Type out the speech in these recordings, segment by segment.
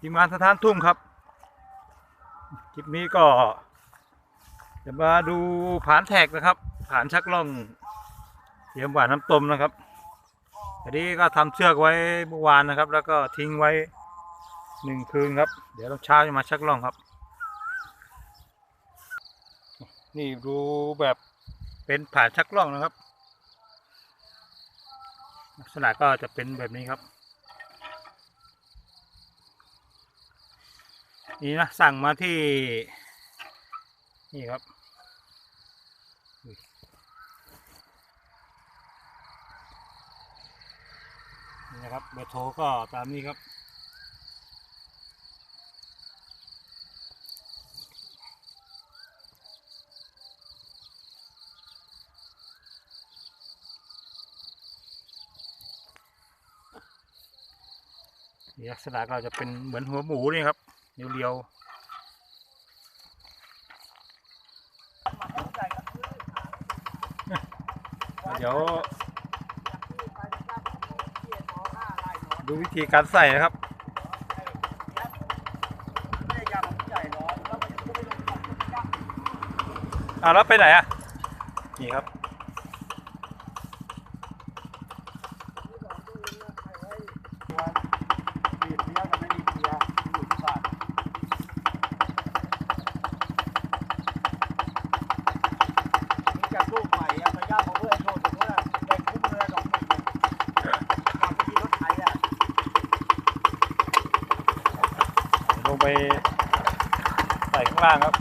ทีมงานสถานทุ่งครับ คลิปนี้ก็จะมาดูผานแท็กนะครับ ผานชักล่องเยี่ยมหวานน้ำต้มนะครับอันนี้ก็ทำเชือกไว้เมื่อวานนะครับ แล้วก็ทิ้งไว้หนึ่งคืนครับ เดี๋ยวเราเช้าจะมาชักล่องครับ นี่ดูแบบเป็นผานชักล่องนะครับ ลักษณะก็จะเป็นแบบนี้ครับ นี่นะสั่งมาที่ นี่ครับนี่นะครับเบอร์โทรก็ตามนี้ครับนี่ลักษณะก็จะเป็นเหมือนหัวหมูนี่ครับ เรียวๆเดี๋ยว ดูวิธีการใส่นะครับ อ่าแล้วไปไหนอะ นี่ครับ จากลูกใหม่อะพยายามเอาเพื่อให้โทษถึงว่าได้คุ้มเงินสองหมื่นการที่รถไถอะ ลงไปใส่ข้างล่างครับ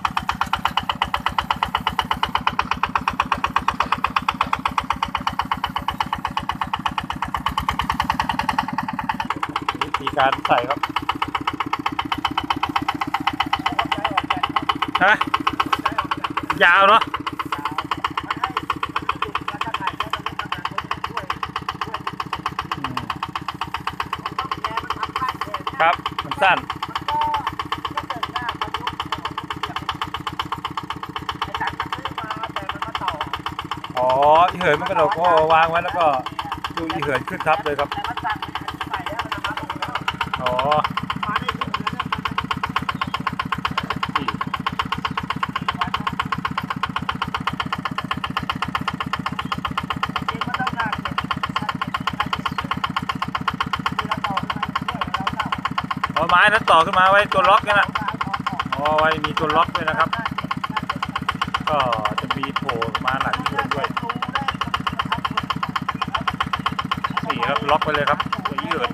วิธีการใส่ครับฮะยาวเนาะอืมครับ มันสั้น อ๋อ อี เหินมันกระโดดก็วางไว้แล้วก็ดูอีเหินขึ้นทับเลยครับอ๋อนี่เอาไม้นั้นต่อขึ้นมาไว้ตัวล็อกนี่นะอ๋อไว้มีตัวล็อกด้วยนะครับ ก็จะมีโผล่มาหลังอีเหินด้วย นี่ ครับล็อกไปเลยครับตัวอีเหิน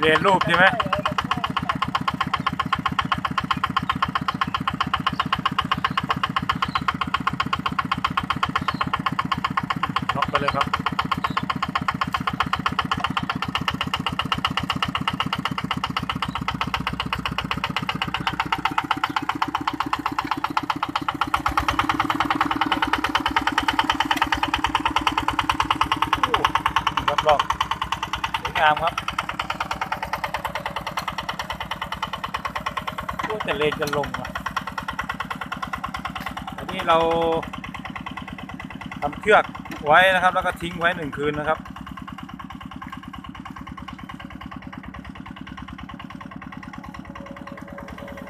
เรียนรูปใช่ไหมล็อกไปเลยครับ รับรองสวยงามครับโอ้แต่เลนจะลงอะอันนี้เราทำเชือกไว้นะครับ แล้วก็ทิ้งไว้หนึ่งคืนนะครับ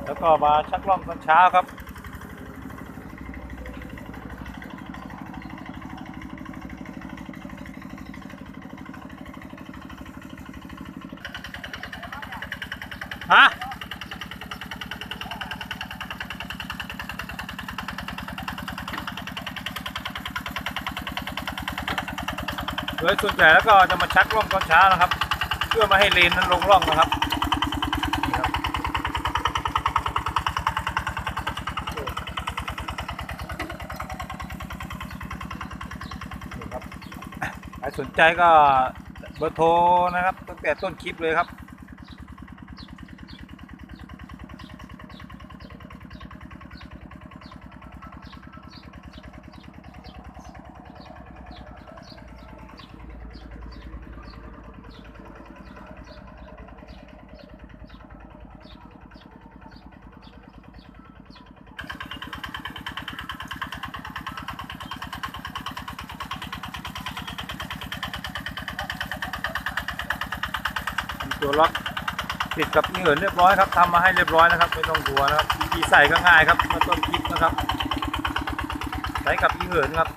แล้วก็มาชักล่องตอนเช้าครับ ฮะโดยส่วนใหญ่แล้วก็จะมาชักล่องตอนเช้านะครับ เพื่อมาให้เลนนั้นลงร่องนะครับนี่ครับนี่ครับใครสนใจก็เบอร์โทรนะครับตั้งแต่ต้นคลิปเลยครับ ตัวล็อกติดกับอีเหินเรียบร้อยครับทำมาให้เรียบร้อยนะครับไม่ต้องกลัวนะครับวิธีใส่ก็ง่ายครับมาต้นคลิปนะครับใส่กับอีเหินครับ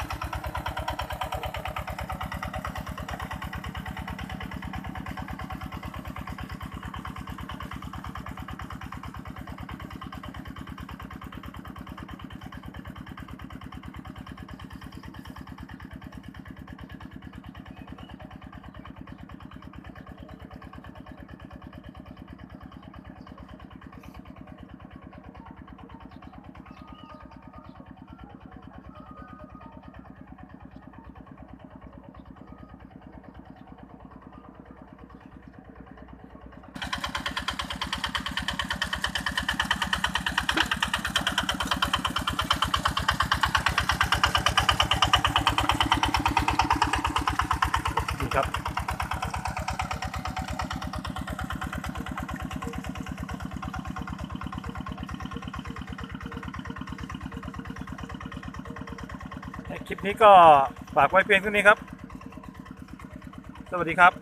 คลิปนี้ก็ฝากไว้เพียงเท่านี้ครับ สวัสดีครับ